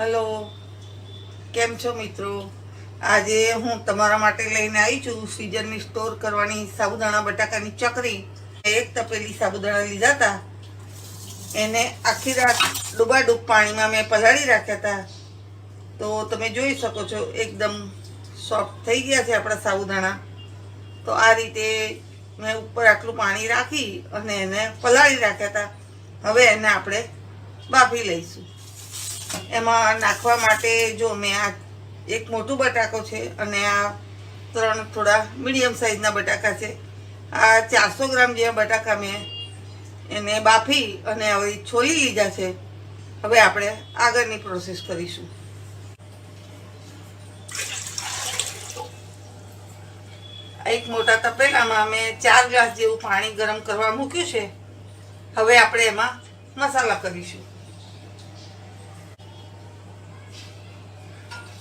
Hello. કેમ છો મિત્રો? આજે હું તમારા માટે લઈને આવી છું સિઝનની સ્ટોર કરવાની સાબુદાણા બટાકાની ચકરી. એક તપેલી સાબુદાણા લીધા હતા. એને આખી રાત ડૂબાડૂબ પાણીમાં મેં પલાળી રાખ્યા હતા. તો તમે જોઈ શકો છો, એકદમ સોફ્ટ થઈ ગયા છે આપણા સાબુદાણા. તો આ રીતે મેં ઉપર આટલું પાણી રાખી અને એને પલાળી રાખ્યા હતા. હવે એને આપણે બાફી લઈશું. એમાં નાખવા માટે જો મેં આ એક મોટું બટાકો છે અને આ ત્રણ થોડા મીડિયમ સાઇઝના બટાકા છે. આ ચારસો ગ્રામ જેવા બટાકા મેં એને બાફી અને હવે છોલી લીધા છે. હવે આપણે આગળની પ્રોસેસ કરીશું. એક મોટા તપેલામાં મેં ચાર ગ્લાસ જેવું પાણી ગરમ કરવા મૂક્યું છે. હવે આપણે એમાં મસાલા કરીશું.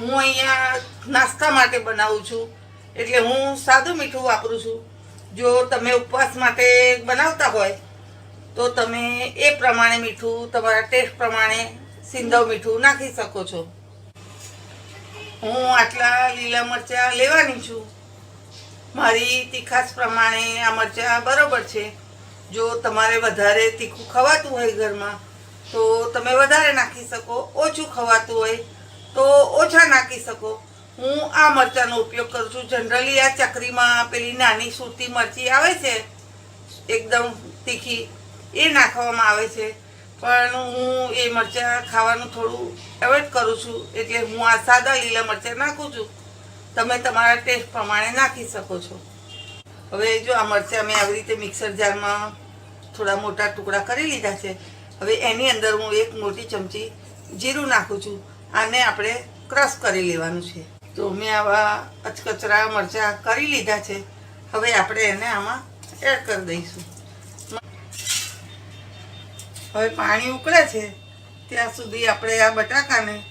હું અહીંયા નાસ્તા માટે બનાવું છું. એટલે હું સાદું મીઠું વાપરું છું. જો તમે ઉપવાસ માટે બનાવતા હોય, તો તમે એ પ્રમાણે મીઠું, તમારા ટેસ્ટ પ્રમાણે સિંધવ મીઠું નાખી શકો છો. હું આટલા લીલા મરચાં લેવાની છું. મારી તીખાસ પ્રમાણે આ મરચાં બરાબર છે. જો તમારે વધારે તીખું ખવાતું હોય ઘરમાં, તો તમે વધારે નાખી શકો, ઓછું ખવાતું હોય. તો ઓછા નાખી શકો. હું આ મરચાંનો ઉપયોગ કરું છું. જનરલી આ ચકરીમાં પેલી નાની સુરતી મરચી આવે છે, એકદમ તીખી, એ નાખવામાં આવે છે. પણ હું એ મરચાં ખાવાનું થોડું એવોઇડ કરું છું. એટલે હું આ સાદા લીલા મરચાં નાખું છું. તમે તમારા ટેસ્ટ પ્રમાણે નાખી શકો છો. હવે જો આ મરચાં મેં આવી રીતે મિક્સર જારમાં થોડા મોટા ટુકડા કરી લીધા છે. હવે એની અંદર હું એક મોટી ચમચી જીરું નાખું છું. આને આપણે ક્રશ કરી લેવાનું છે. તો મેં આવા અચકચરા મરચાં કરી લીધા છે. હવે આપણે એને આમાં એડ કરી દઈશું. હવે પાણી ઉકળે છે. ત્યાં સુધી આપણે આ બટાકાને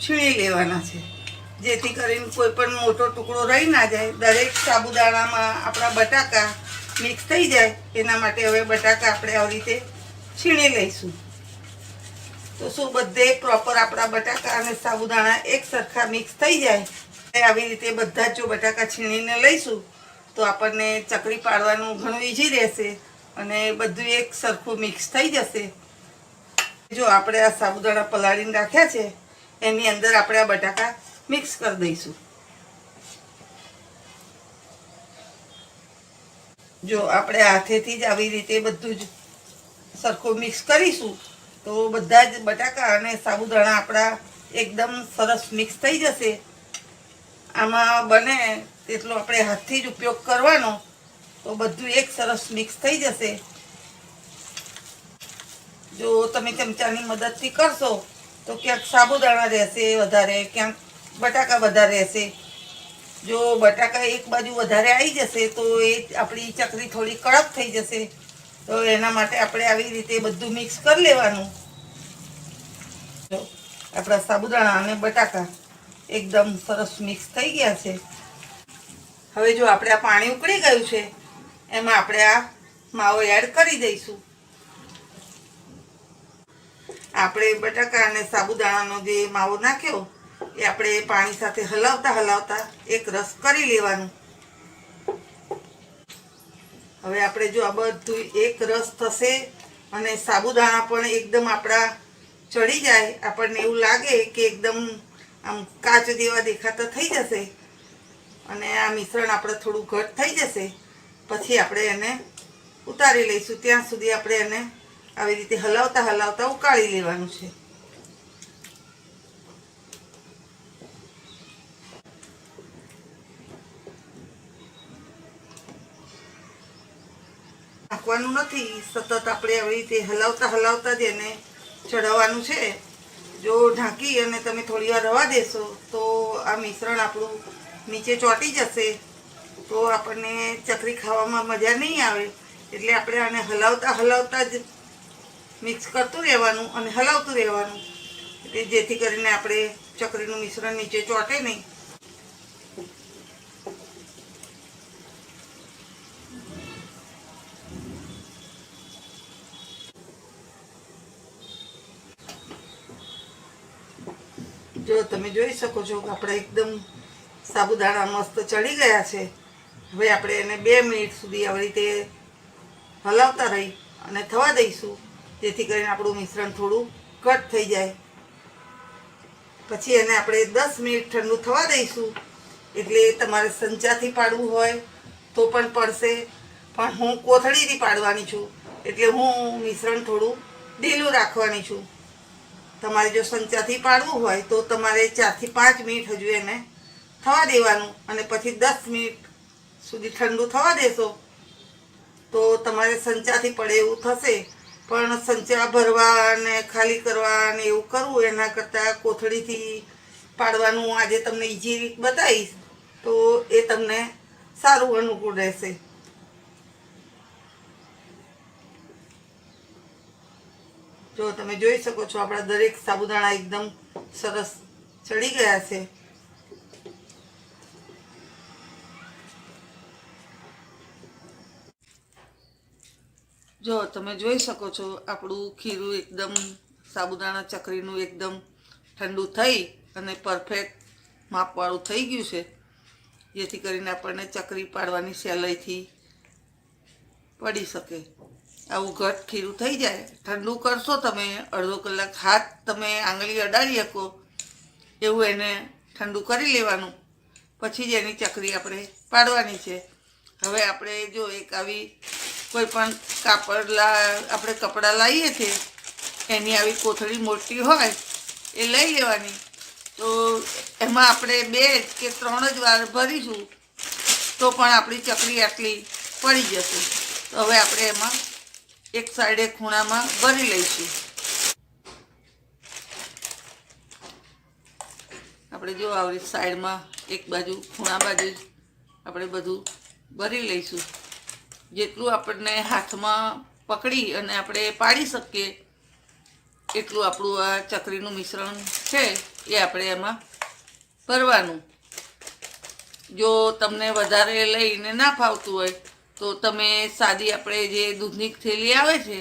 છીણી લેવાના છે. જેથી કરીને કોઈ પણ મોટો ટુકડો રહી ના જાય. દરેક સાબુદાણામાં આપણા બટાકા મિક્સ થઈ જાય. એના માટે હવે બટાકા આપણે આવી રીતે છીણી લઈશું. તો શું, બધે પ્રોપર આપણા બટાકા અને સાબુદાણા એક સરખા મિક્સ થઈ જાય. આવી રીતે બધા જ બટાકા છીણીને લઈશું, તો આપણને ચકરી પાડવાનું ઘણું ઈઝી રહેશે અને બધું એક સરખું મિક્સ થઈ જશે. જો આપણે આ સાબુદાણા પલાળીને રાખ્યા છે, એની અંદર આપણે આ બટાકા મિક્સ કરી દઈશું. જો આપણે હાથેથી જ આવી રીતે બધું જ સરખું મિક્સ કરીશું તો બધા જ બટાકા અને સાબુદાણા આપણા એકદમ સરસ મિક્સ થઈ જશે. આમાં બને તેટલો આપણે હાથથી જ ઉપયોગ કરવાનો, તો બધું એક સરસ મિક્સ થઈ જશે. જો તમે ચમચાની મદદથી કરશો, તો ક્યાંક સાબુદાણા રહેશે વધારે, ક્યાંક બટાકા વધારે રહેશે. જો બટાકા એક બાજુ વધારે આવી જશે, તો એ આપણી ચકરી થોડી કડક થઈ જશે. તો એના માટે આપણે આવી રીતે બધું મિક્સ કરી લેવાનું. આપણા સાબુદાણા અને બટાકા એકદમ સરસ મિક્સ થઈ ગયા છે. હવે જો આપણે આ પાણી ઉકળી ગયું છે, એમાં આપણે આ માવો એડ કરી દઈશું. આપણે બટાકા અને સાબુદાણાનો જે માવો નાખ્યો, એ આપણે પાણી સાથે હલાવતા હલાવતા એક રસ કરી લેવાનું. હવે આપણે જો આ બધું એક રસ થશે અને સાબુદાણા પણ એકદમ આપણા ચડી જાય, આપણને એવું લાગે કે એકદમ આમ કાચ જેવા દેખાતા થઈ જશે અને આ મિશ્રણ આપણે થોડું ઘટ થઈ જશે. પછી આપણે એને ઉતારી લઈશું. ત્યાં સુધી આપણે એને આવી રીતે હલાવતા હલાવતા ઉકાળી લેવાનું છે. નાખવાનું નથી. સતત આપણે આવી રીતે હલાવતા હલાવતા જ એને ચડાવવાનું છે. જો ઢાંકી અને તમે થોડી વાર રવા દેશો, તો આ મિશ્રણ આપણું નીચે ચોંટી જશે. તો આપણને ચકરી ખાવામાં મજા નહીં આવે. એટલે આપણે આને હલાવતા હલાવતા જ મિક્સ કરતું રહેવાનું અને હલાવતું રહેવાનું. એટલે જેથી કરીને આપણે ચકરીનું મિશ્રણ નીચે ચોંટે નહીં. જો તમે જોઈ શકો છો કે આપણે એકદમ સાબુદાણા મસ્ત ચડી ગયા છે. હવે આપણે એને બે મિનિટ સુધી આવી રીતે હલાવતા રહી અને થવા દઈશું, જેથી કરીને આપણું મિશ્રણ થોડું ઘટ થઈ જાય. પછી એને આપણે દસ મિનિટ ઠંડુ થવા દઈશું, એટલે તમારે સંચાથી પાડવું હોય તો પણ પડશે, પણ હું કોથળીથી પાડવાની છું, એટલે હું મિશ્રણ થોડું ઢીલું રાખવાની છું. તમારે જો સંચાથી પાડવું હોય તો તમારે ચારથી પાંચ મિનિટ હજુ એને થવા દેવાનું અને પછી દસ મિનિટ સુધી ઠંડુ થવા દેશો. તો તમારે સંચાથી પડે એવું થશે. પણ સંચા ભરવા અને ખાલી કરવા અને એવું કરવું એના કરતાં કોથળીથી પાડવાનું આજે તમને ઈજી રીત બતાવીશ. તો એ તમને સારું અનુકૂળ રહેશે. જો તમે જોઈ શકો છો, આપણા દરેક સાબુદાણા એકદમ સરસ ચડી ગયા છે. જો, તમે જોઈ શકો છો, આપણું ખીરું એકદમ, સાબુદાણા ચકરીનું એકદમ ઠંડુ થઈ અને પરફેક્ટ માપવાળું થઈ ગયું છે. જેથી કરીને આપણને ચકરી પાડવાની સહેલાઈથી પડી શકે. આવું ઘટ ખીરું થઈ જાય, ઠંડુ કરશો તમે, અડધો કલાક હાથ તમે આંગળી અડાડી શકો, એવું એને ઠંડુ કરી લેવાનું. પછી જ એની ચકરી આપણે પાડવાની છે. હવે આપણે જો એક આવી કોઈ પણ કાપડ લા, આપણે કપડાં લાવીએ છીએ એની આવી કોથળી મોટી હોય, એ લઈ લેવાની. તો એમાં આપણે બે કે ત્રણ જ વાર ભરીશું, તો પણ આપણી ચકરી આટલી પડી જશે. તો હવે આપણે એમાં એક સાઈડે ખૂણામાં ભરી લઈશું. આપણે જો આવી સાઈડમાં એક બાજુ ખૂણા બાજુ આપણે બધું ભરી લઈશું. જેટલું આપણને હાથમાં પકડી અને આપણે પાડી શકીએ, એટલું આપણું આ ચકરીનું મિશ્રણ છે એ આપણે એમાં ભરવાનું. જો તમને વધારે લઈને ના ફાવતું હોય તો તમે સાદી આપણે જે દૂધની થેલી આવે છે,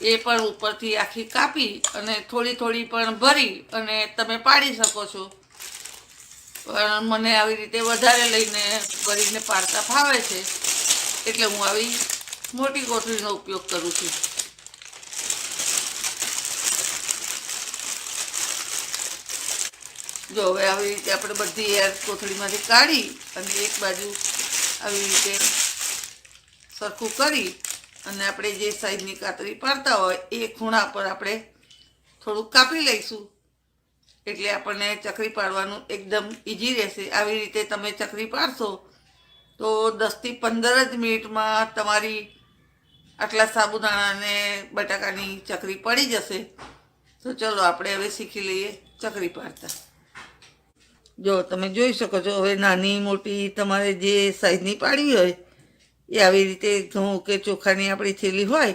એ પણ ઉપરથી આખી કાપી અને થોડી થોડી પણ ભરી અને તમે પાડી શકો છો. પણ મને આવી રીતે વધારે લઈને ભરીને પાડતા ફાવે છે, એટલે હું આવી મોટી કોથળીનો ઉપયોગ કરું છું. જો હવે આવી રીતે આપણે બધી એર કોથળીમાંથી કાઢી અને એક બાજુ આવી રીતે સરખું કરી અને આપણે જે સાઈઝની કાતરી પાડતા હોય એ ખૂણા પર આપણે થોડુંક કાપી લઈશું. એટલે આપણને ચકરી પાડવાનું એકદમ ઇઝી રહેશે. આવી રીતે તમે ચકરી પાડશો તો દસથી પંદર જ મિનિટમાં તમારી આટલા સાબુદાણાને બટાકાની ચકરી પડી જશે. તો ચલો આપણે હવે શીખી લઈએ ચકરી પાડતા. જો તમે જોઈ શકો છો, હવે નાની મોટી તમારે જે સાઈઝની પાડવી હોય એ આવી રીતે ઘઉં કે ચોખાની આપણી થેલી હોય,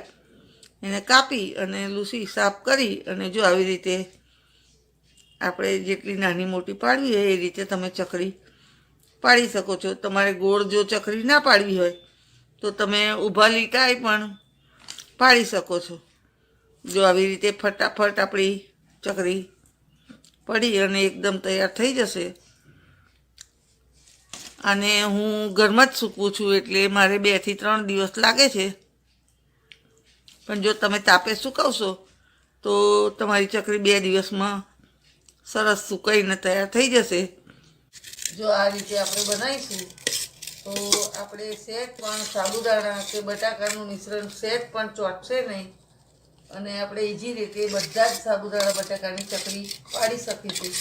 એને કાપી અને લૂસી સાફ કરી અને જો આવી રીતે આપણે જેટલી નાની મોટી પાડવી હોય એ રીતે તમે ચકરી પાડી શકો છો. તમારે ગોળ જો ચકરી ના પાડવી હોય, તો તમે ઊભા લીટાઈ પણ પાડી શકો છો. જો આવી રીતે ફટાફટ આપણી ચકરી પડી અને એકદમ તૈયાર થઈ જશે અને હું ઘરમાં જ સૂકવું છું એટલે મારે બેથી ત્રણ દિવસ લાગે છે. પણ જો તમે તાપે સુકાવશો, તો તમારી ચકરી બે દિવસમાં સરસ સુકાઈને તૈયાર થઈ જશે. જો આ રીતે આપણે બનાવીશું, તો આપણે સેટ પણ સાબુદાણા કે બટાકાનું મિશ્રણ સેટ પણ ચોટશે નહીં. અને આપણે ઇઝી રીતે બધા જ સાબુદાણા, બટાકાની ચકરી પાડી શકીશું.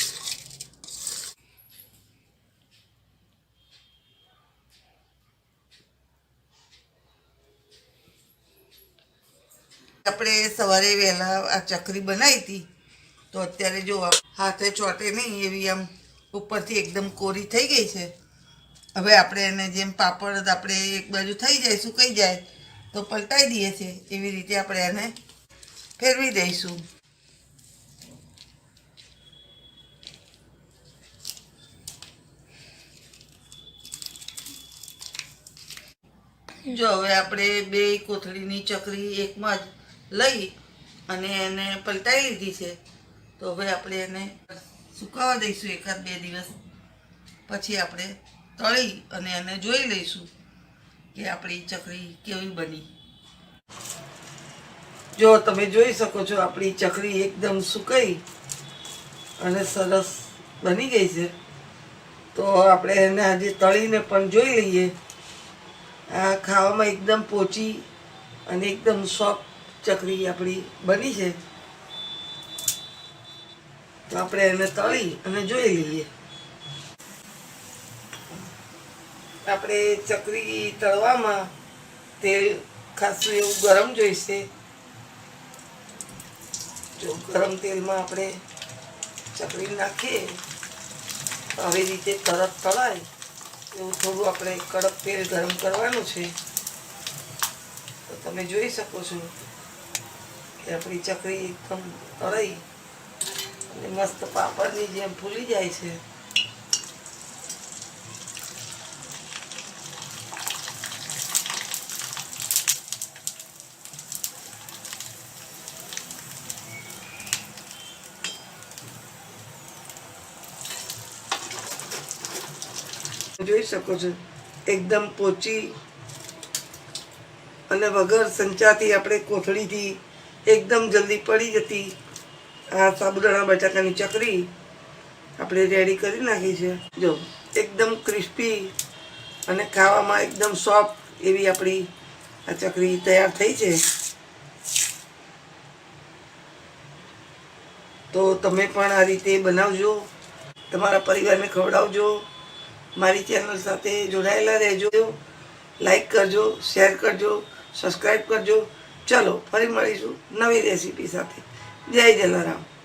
આપણે સવારે વહેલા આ ચકરી બનાવી હતી, તો અત્યારે જો હાથે ચોટે નહીં, એવી આમ ઉપરથી એકદમ કોરી થઈ ગઈ છે. હવે આપણે એને જેમ પાપડ આપણે એક બાજુ થઈ જાય, સુકાઈ જાય, તો પલટાઈ દઈએ છીએ. એવી રીતે આપણે એને ફેરવી દઈશું. જો હવે આપણે બે કોથળીની ચકરી એકમાં જ લઈ અને એને પલટાઈ લીધી છે. તો હવે આપણે એને સુકાવા દઈશું એકાદ બે દિવસ. પછી આપણે તળી અને એને જોઈ લઈશું કે આપણી ચકરી કેવી બની. જો તમે જોઈ શકો છો, આપણી ચકરી એકદમ સુકાઈ અને સરસ બની ગઈ છે. તો આપણે એને આજે તળીને પણ જોઈ લઈએ. આ ખાવામાં એકદમ પોચી અને એકદમ સોફ્ટ ચકરી આપણી બની છે. તો આપણે એને તળી અને જોઈ લઈએ. આપણે ચકરી તળવામાં તેલ ખાસું એવું ગરમ જોઈશે. જો ગરમ તેલમાં આપણે ચકરી નાખીએ આવી રીતે તરત તળાય. એવું થોડું આપણે કડક તેલ ગરમ કરવાનું છે. તો તમે જોઈ શકો છો. આપણી ચકરી એકદમ તળાઈ અને મસ્ત પાપડની જેમ ફૂલી જાય છે. જોઈ શકો છો, એકદમ પોચી અને વગર સંચાથી આપણે કોથળીથી એકદમ જલ્દી પડી જતી. આ સાબુદાણા બટાકાની ચકરી આપણે રેડી કરી નાખી છે. જો, એકદમ ક્રિસ્પી અને ખાવામાં એકદમ સોફ્ટ એવી આપણી આ ચકરી તૈયાર થઈ છે. તો તમે પણ આ રીતે બનાવજો. તમારા પરિવારને ખવડાવજો. મારી ચેનલ સાથે જોડાયેલા રહેજો. લાઈક કરજો, શેર કરજો સબસ્ક્રાઈબ કરજો. ચલો ફરી મળીશું નવી રેસીપી સાથે. જય જલારામ.